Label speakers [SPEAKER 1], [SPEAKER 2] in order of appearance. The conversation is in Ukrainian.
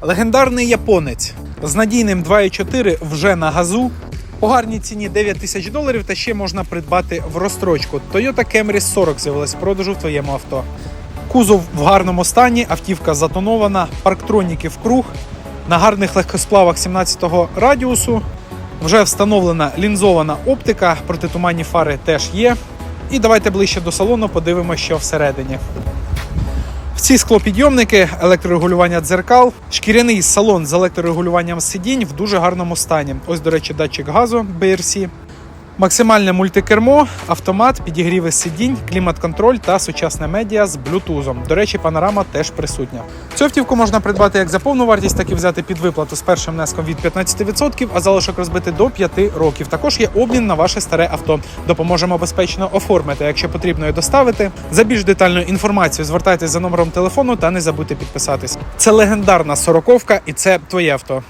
[SPEAKER 1] Легендарний японець з надійним 2.4 вже на газу. По гарній ціні 9 тисяч доларів та ще можна придбати в розстрочку. Toyota Camry 40 з'явилась в продажу в твоєму авто. Кузов в гарному стані, автівка затонована, парктроніки в круг. На гарних легкосплавах 17-го радіусу. Вже встановлена лінзована оптика, протитуманні фари теж є. І давайте ближче до салону подивимося, що всередині. Всі склопідйомники, електрорегулювання дзеркал, шкіряний салон з електрорегулюванням сидінь в дуже гарному стані. Ось, до речі, датчик газу BRC. Максимальне мультикермо, автомат, підігріви сидінь, клімат-контроль та сучасне медіа з блютузом. До речі, панорама теж присутня. Цю автівку можна придбати як за повну вартість, так і взяти під виплату з першим внеском від 15%, а залишок розбити до 5 років. Також є обмін на ваше старе авто. Допоможемо безпечно оформити, якщо потрібно і доставити. За більш детальною інформацією звертайтесь за номером телефону та не забудьте підписатись. Це легендарна сороковка, і це твоє авто.